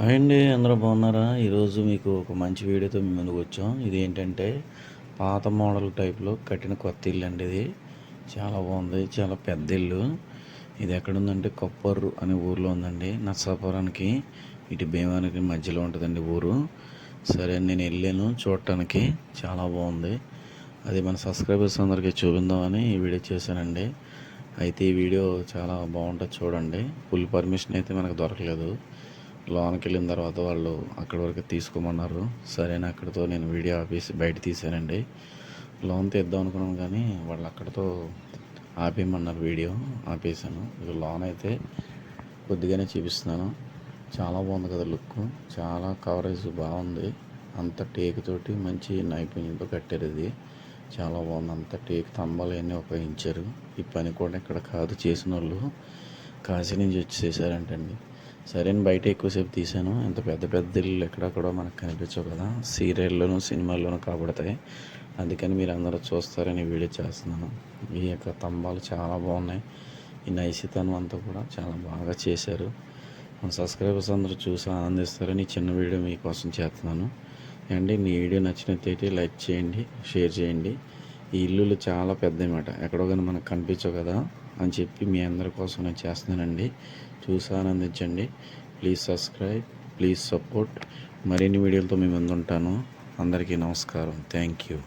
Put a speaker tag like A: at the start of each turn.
A: Hi అండి అందరూ బాగున్నారా? ఈరోజు మీకు ఒక మంచి వీడియోతో మీ ముందుకు వచ్చాం. ఇది ఏంటంటే పాత మోడల్ టైప్లో కట్టిన కొత్త ఇల్లు అండి ఇది. చాలా బాగుంది చాలా పెద్ద ఇల్లు. ఇది ఎక్కడుందంటే కొప్పర్రు అనే ఊర్లో ఉందండి నర్సాపురానికి. ఇటు భీమానికి మధ్యలో ఉంటుందండి ఊరు. సరే నేను వెళ్ళాను చూడటానికి. చాలా బాగుంది. అది మన సబ్స్క్రైబర్స్ అందరికీ చూపిందామని ఈ వీడియో చేశానండి. అయితే ఈ వీడియో చాలా బాగుంటుంది చూడండి. ఫుల్ పర్మిషన్ అయితే మనకు దొరకలేదు. లోనకి వెళ్ళిన తర్వాత వాళ్ళు అక్కడి వరకు తీసుకోమన్నారు. సరే అక్కడితో నేను వీడియో ఆపేసి బయట తీసానండి లోన్ తీద్దాం అనుకున్నాను కానీ వాళ్ళు అక్కడితో ఆపేయమన్నారు వీడియో. ఆపేసాను ఇది లోన్ అయితే కొద్దిగానే చూపిస్తున్నాను. చాలా బాగుంది కదా లుక్. చాలా కవరేజ్ బాగుంది. అంత టేక్ తోటి మంచి నైపుణ్యంతో కట్టారు ఇది. చాలా బాగుంది. అంత టేక్ స్తంభాలు అన్నీ ఉపయోగించారు. ఈ పని కూడా ఇక్కడ కాదు. చేసిన వాళ్ళు కాశీ నుంచి వచ్చి చేశారంటండి. సరే అని బయట ఎక్కువసేపు తీసాను ఇంత పెద్ద పెద్ద ఇల్లు ఎక్కడక్కడ మనకు కనిపించవు కదా. సీరియల్లోనూ సినిమాల్లోనూ కాబడతాయి. అందుకని మీరు అందరూ చూస్తారని వీడియో చేస్తున్నాను. ఈ యొక్క తంబాలు చాలా బాగున్నాయి. ఈ నైసితనం అంతా కూడా చాలా బాగా చేశారు. మన సబ్స్క్రైబర్స్ అందరూ చూసి ఆనందిస్తారని చిన్న వీడియో మీకోసం చేస్తున్నాను. అండి మీ వీడియో నచ్చినట్లయితే లైక్ చేయండి షేర్ చేయండి. ఈ ఇల్లులు చాలా పెద్ద మాట ఎక్కడో కానీ మనకు కనిపించవు కదా అని చెప్పి మీ అందరి కోసం నేను చేస్తున్నానండి. చూసి ఆనందించండి. ప్లీజ్ సబ్స్క్రైబ్ ప్లీజ్ సపోర్ట్ మరిన్ని వీడియోలతో మీ ముందు ఉంటాను అందరికీ నమస్కారం. Thank you